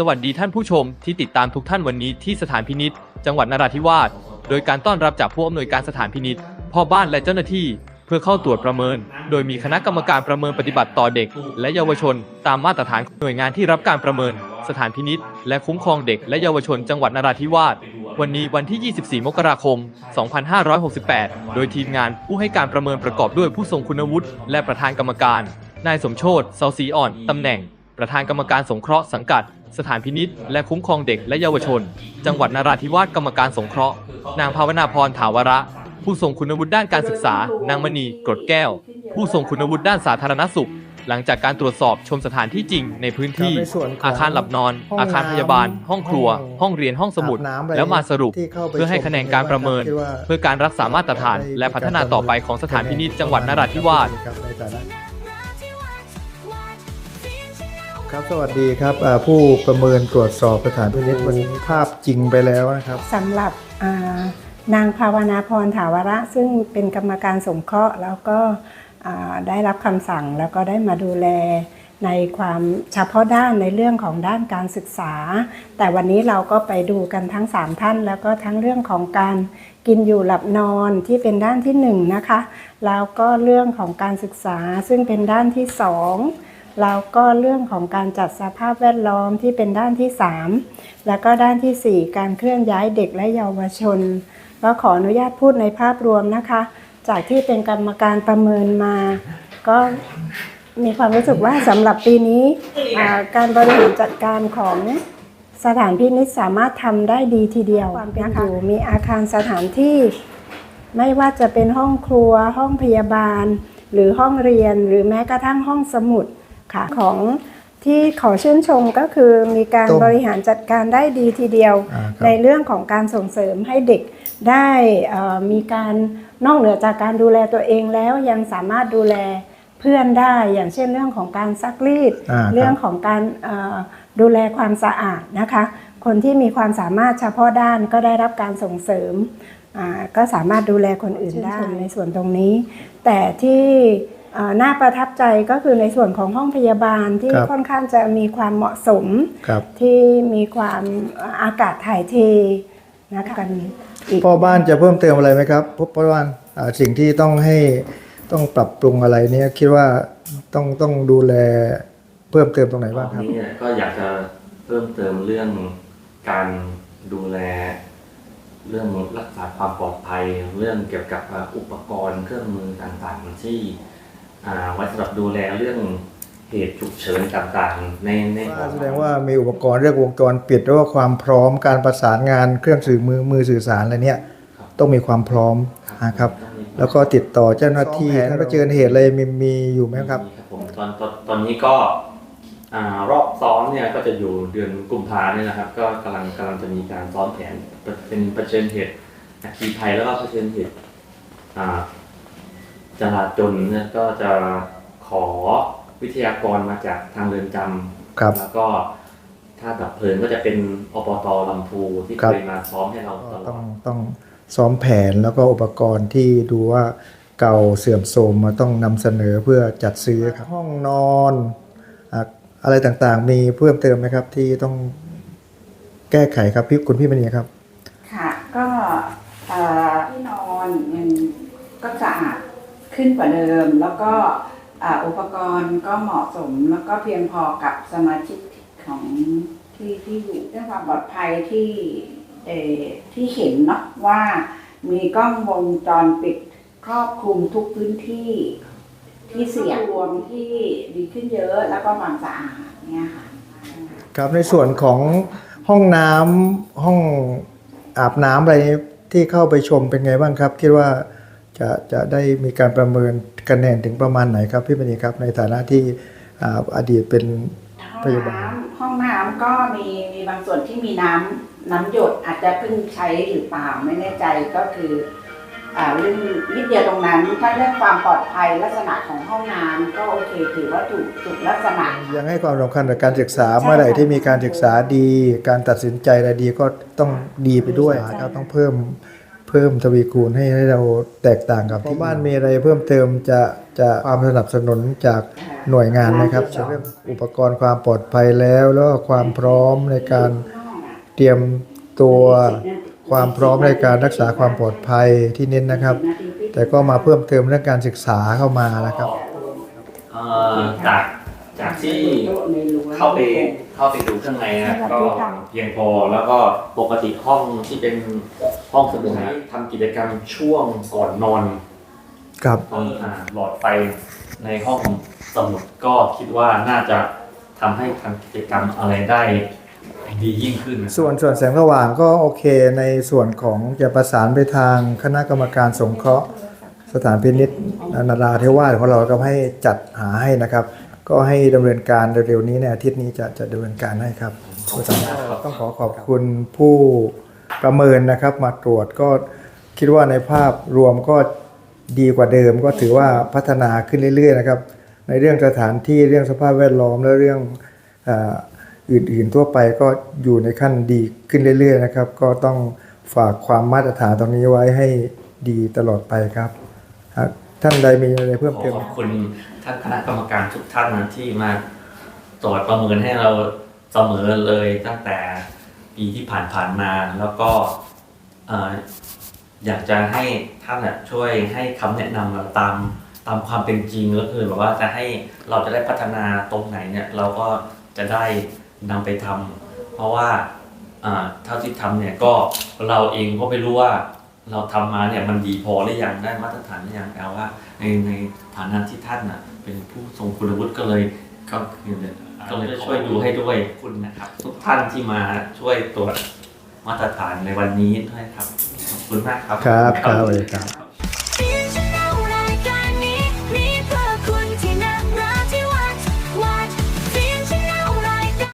สวัสดีท่านผู้ชมที่ติดตามทุกท่านวันนี้ที่สถานพินิษจังหวัดนราธิวาสโดยการต้อนรับจากผู้อำนวยการสถานพินิษพ่อบ้านและเจ้าหน้าที่ เพื่อเข้าตรวจประเมิน โดยมีคณะกรรมการประเมินปฏิบัติต่อเด็ก และเยาวชน ตามมาตรฐานหน่วยงานที่รับการประเมิน สถานพินิษและคุ้มครองเด็กและเยาวชนจังหวัดนราธิวาสวันนี้วันที่ 24 มกราคม 2568 โดยทีมงานผู้ให้การประเมินประกอบด้วยผู้ทรงคุณวุฒิและประธานกรรมการ นายสมโชตเซาซีอ่อนตำแหน่ง ประธานกรรมการสงเคราะห์สังกัด สถานพินิษและคุ้มครองเด็กและเยาวชน จังหวัดนราธิวาสกรรมการสงเคราะห์ นางภาวนาพรถาวระ ผู้ทรงคุณวุฒิด้านการศึกษา นางมณีกรดแก้ว ผู้ทรงคุณวุฒิด้านสาธารณสุข หลังจากการตรวจสอบชมสถานที่จริงในพื้นที่ ครับในส่วนของอาคารหลับนอน ห้องอาคารพยาบาล ห้องครัว ห้องเรียนห้องสมุด อาบน้ำอะไรแล้วมาสรุป ที่เข้าไปเพื่อให้คะแนนการประเมินคิดว่าเพื่อการรักษามาตรฐาน และพัฒนาต่อไปของสถานพินิจจังหวัดนราธิวาส ครับในฐานะ ครับสวัสดีครับผู้ประเมินตรวจสอบสถานพินิจวันนี้ภาพจริงไปแล้วนะครับสำหรับนางภาวนาพรถาวระ ซึ่งเป็นกรรมการสงเคราะห์ แล้วก็ได้รับคำสั่งแล้วก็ได้มาดูแลในความเฉพาะด้านในเรื่องของด้านการศึกษา แต่วันนี้เราก็ไปดูกันทั้ง 3 ท่าน แล้วก็ทั้งเรื่องของการกินอยู่หลับนอนที่เป็นด้านที่1นะคะแล้วก็เรื่องของการศึกษาซึ่งเป็นด้านที่2 แล้วก็เรื่องของการจัดสภาพแวดล้อมที่เป็นด้านที่ 3 แล้วก็ด้านทีสี่ 4 การเคลื่อนย้ายเด็กและเยาวชน ก็ขออนุญาตพูดในภาพรวมนะคะ จากที่เป็นกรรมการประเมินมา ก็มีความรู้สึกว่าสำหรับปีนี้การบริหารจัดการของสถานพินิจสามารถทำได้ดีทีเดียวนะคะมีอาคารสถานที่ ไม่ว่าจะเป็นห้องครัว ห้องพยาบาล หรือห้องเรียนหรือแม้กระทั่งห้องสมุด ค่ะของที่ขอชื่นชมก็คือมีการตรงบริหารจัดการได้ดีทีเดียวอ่าครับในเรื่องของการส่งเสริมให้เด็กได้เอ่อมีการนอกเหนือจากการดูแลตัวเองแล้วยังสามารถดูแลเพื่อนได้อย่างเช่นเรื่องของการซักรีดอ่าครับเรื่องของการเอ่อดูแลความสะอาดนะคะ คนที่มีความสามารถเฉพาะด้านก็ได้รับการส่งเสริมอ่าก็สามารถดูแลคนอื่นได้ในส่วนตรงนี้ แต่ที่เอ่อ น่าประทับใจก็คือในส่วนของห้องพยาบาลที่ครับค่อนข้างจะมีความเหมาะสมครับที่มีความอากาศถ่ายเทนะคะกันอีกพ่อบ้านจะเพิ่มเติมอะไรไหมครับพ่อพ่อบ้านอ่าสิ่งที่ต้องให้ต้องปรับปรุงอะไรเนี่ยคิดว่าต้องต้องดูแลเพิ่มเติมตรงไหนบ้างครับนี้เนี่ยก็อยากจะเพิ่มเติมเรื่องการดูแล เรื่องรักษาความปลอดภัย เรื่องเกี่ยวกับอ่าอุปกรณ์เครื่องมือต่างๆที่อ่า ไว้สำหรับดูแลเรื่องเหตุฉุกเฉินต่างๆ ในในหอแสดงว่ามีอุปกรณ์เรื่องวงจรปิดหรือว่าความพร้อมการประสานงานเครื่องสื่อมือมือสื่อสารอะไรเนี่ยต้องมีความพร้อมนะครับ แล้วก็ติดต่อเจ้าหน้าที่ถ้าเผชิญเหตุอะไรมีมีอยู่ไหมครับครับผมตอนตอนตอนนี้ก็อ่ารอบซ้อมเนี่ยก็จะอยู่เดือนกุมภาเนี่ยนะครับ ก็กำลังกำลังจะมีการซ้อมแผนเป็นเผชิญเหตุอัคคีภัยแล้วก็เผชิญเหตุอ่า จราจนเนี่ยก็จะขอวิทยากรมาจากทางเรือนจำครับ แล้วก็ถ้าดับเพลิงก็จะเป็นอบตลำพูที่ครับเคยมาซ้อมให้เราตลต้อองดต้องซ้อมแผนแล้วก็อุปกรณ์ที่ดูว่าเก่าเสื่อมโทรมมาต้องนำเสนอเพื่อจัดซื้อครับห้องนอนอะอะไรต่างๆ มีเพิ่มเติมไหมครับที่ต้องแก้ไขครับพี่คุณพี่เป็นยังไงครับ ค่ะก็เอ่อที่นอนมันก็สะอาด ขึ้นกว่าเดิม แล้วก็อ,อุปกรณ์ก็เหมาะสมแล้วก็เพียงพอกับสมาชิกของที่ที่อยู่เรื่องความปลอดภัยที่เอที่เห็นเนาะว่ามีกล้องวงจรปิดครอบคลุมทุกพื้นที่ที่เสี่ยงรวมที่ดีขึ้นเยอะแล้วก็ความสะอาดเนี่ยค่ะครับในส่วนของห้องน้ำห้องอาบน้ำอะไรที่เข้าไปชมเป็นไงบ้างครับ คิดว่า จะจะได้มีการประเมินคะแนนถึงประมาณไหนครับพี่ปณีครับในฐานะที่อ่าอดีตเป็นห้องพยาบาลน้ำห้องน้ำก็มีมีบางส่วนที่มีน้ำน้ำหยดอาจจะเพิ่งใช้หรือเปล่าไม่แน่ใจก็คืออ่าเรื่องนิดเดียวตรงนั้นถ้าเรื่องความปลอดภัยลักษณะของห้องน้ำก็โอเคถือว่าถูกถูกลักษณะ ยังให้ความสำคัญกับการศึกษาเมื่อไหร่ที่มีการศึกษาดี การตัดสินใจอะไรดีก็ต้องดีไปด้วยครับต้องเพิ่ม เพิ่มทวีคูณให้ให้เราแตกต่างกับที่บ้านมีอะไรเพิ่มเติมจะจะความสนับสนุนจากหน่วยงานไหมครับเรื่องอุปกรณ์ความปลอดภัยแล้วแล้วก็ความพร้อมในการเตรียมตัวความพร้อมในการรักษาความปลอดภัยที่เน้นนะครับ แต่ก็มาเพิ่มเติมเรื่องการศึกษาเข้ามานะครับเอ่อจาก จากที่เข้าไปเข้าไปดูข้างในนะก็เพียงพอแล้วก็ปกติห้องที่เป็นห้องสมุดนะทำกิจกรรมช่วงก่อนนอนครับตอนอ่าหลอดไฟในห้องสมุดก็คิดว่าน่าจะทำให้ทำกิจกรรมอะไรได้ดียิ่งขึ้นนะครับส่วนส่วนแสงสว่างก็โอเคในส่วนของจะประสานไปทางคณะกรรมการสงเคราะห์ สถานพินิษนาราธิวาสของเราก็ให้จัดหาให้นะครับ ก็ให้ดำเนินการเร็วๆนี้ในอาทิตย์นี้จะจะดำเนินการให้ครับต้องขอขอบคุณผู้ประเมินนะครับ มาตรวจก็คิดว่าในภาพรวมก็ดีกว่าเดิม ก็ถือว่าพัฒนาขึ้นเรื่อยๆนะครับ ในเรื่องสถานที่เรื่องสภาพแวดล้อมและเรื่องเอออื่นๆทั่วไปก็อยู่ในขั้นดีขึ้นเรื่อย ๆ นะครับ ก็ต้องฝากความมาตรฐานตรงนี้ไว้ให้ดีตลอดไปครับหาก ท่านใดมีอะไรเพิ่มขอเติมขอบคุณท่านคณะกรรมการทุกท่านนะที่มาตรวจประเมินให้เราเสมอเลยตั้งแต่ปีที่ผ่านๆมาแล้วก็เอ่ออยากจะให้ท่านน่ะช่วยให้คำแนะนำเราตามตามความเป็นจริงก็คือแบบว่าจะให้เราจะได้พัฒนาตรงไหนเนี่ยเราก็จะได้นำไปทำเพราะว่า อ่าเท่าที่ทำเนี่ยก็เราเองก็ไม่รู้ว่า เราทำมาเนี่ยมันดีพอหรือยังได้มาตรฐานหรือยังแต่ว่าในในฐานะที่ท่านน่ะเป็นผู้ทรงคุณวุฒิก็เลยก็คือก็เลยช่วยดูให้ด้วยคุณนะครับ ทุกท่านที่มาช่วยตรวจมาตรฐานในวันนี้ด้วยครับขอบคุณมากครับครับครับสวัสดีครับ